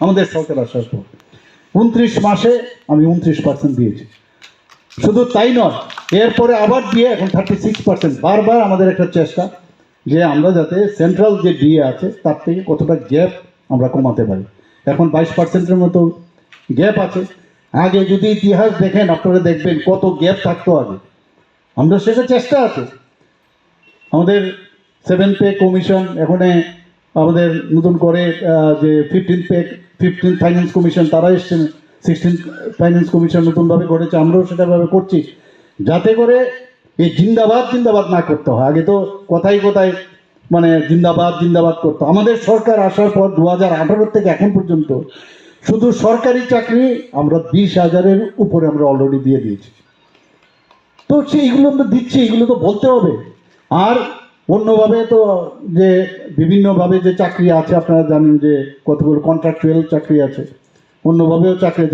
আমাদের সরকার আসার পর উনত্রিশ মাসে আমি উনত্রিশ পার্সেন্ট দিয়েছি। শুধু তাই নয়, এরপরে আবার দিয়ে এখন থার্টি সিক্স পার্সেন্ট বারবার আমাদের একটা চেষ্টা যে আমরা যাতে সেন্ট্রাল যে ডিএ আছে, তার থেকে কতটা গ্যাপ আমরা কমাতে পারি। এখন বাইশ পার্সেন্টের মতো গ্যাপ আছে। আগে যদি ইতিহাস দেখেন, আপনারা দেখবেন কত গ্যাপ থাকতো আগে। আমরা সেটা চেষ্টা আছে। আমাদের সেভেন পে কমিশন এখানে আমাদের নতুন করে যে ফিফটিন পে ফিফটিন ফাইন্যান্স কমিশন তারা এসছেন। সিক্সটিন ফাইন্যান্স কমিশন নতুনভাবে করেছে আমরাও সেটাভাবে করছি। যাতে করে এই জিন্দাবাদ জিন্দাবাদ না করতে হয়। আগে তো কথাই কথায় মানে জিন্দাবাদ জিন্দাবাদ করতো। আমাদের সরকার আসার পর দু হাজার আঠারো থেকে এখন পর্যন্ত শুধু সরকারি চাকরি আমরা বিশ হাজারের উপরে আমরা অলরেডি দিয়ে দিয়েছি। তো সেইগুলো আমরা দিচ্ছি এগুলো তো বলতে হবে। আর অন্যভাবে তো যে বিভিন্নভাবে যে চাকরি আছে, আপনারা জানেন যে কতগুলো কন্ট্রাকচুয়াল চাকরি আছে, অন্যভাবেও চাকরি